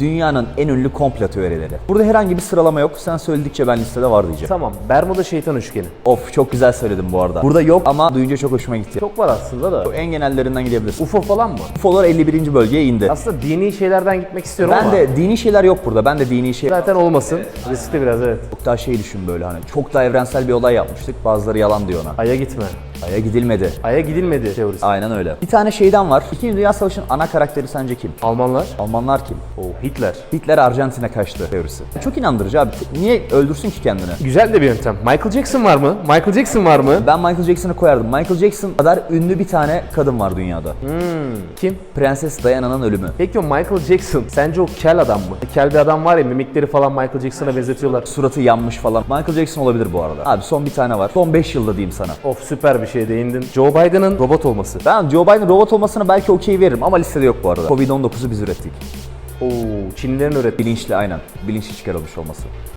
Dünyanın en ünlü komplo teorileri. Burada herhangi bir sıralama yok. Sen söyledikçe ben listede var diyeceğim. Tamam. Bermuda şeytan üçgeni. Of çok güzel söyledim bu arada. Burada yok ama duyunca çok hoşuma gitti. Çok var aslında da. En genellerinden gidebilirsin. UFO falan mı? UFO'lar 51. bölgeye indi. Aslında dini şeylerden gitmek istiyorum Ben ama. de dini şeyler yok burada. Ben de dini şey Zaten olmasın. Riskli biraz evet. çok daha şey düşün böyle hani çok daha evrensel bir olay yapmıştık. Bazıları yalan diyor ona. Ay'a gitme. Ay'a gidilmedi. Ay'a gidilmedi teorisi. Aynen öyle. Bir tane şeyden var. İkinci Dünya Savaşı'nın ana karakteri sence kim? Almanlar. Almanlar kim? O Hitler. Hitler Arjantin'e kaçtı teorisi. Çok inandırıcı abi. Niye öldürsün ki kendini? Güzel de bir yöntem. Michael Jackson var mı? Michael Jackson var mı? Ben Michael Jackson'ı koyardım. Michael Jackson kadar ünlü bir tane kadın var dünyada. Kim? Prenses Diana'nın ölümü. Peki o Michael Jackson sence o kel adam mı? Kel bir adam var ya mimikleri falan Michael Jackson'a benzetiyorlar. Suratı yanmış falan. Michael Jackson olabilir bu arada. Abi son bir tane var. Son 5 yılda diyeyim sana. Of süper bir şey değindin. Joe Biden'ın robot olması. Ben Joe Biden robot olmasına belki okey veririm ama listede yok bu arada. Covid-19'u biz ürettik. Oo, Çinlilerin öğrettiği. Bilinçli aynen. Bilinçli çıkarılmış olması.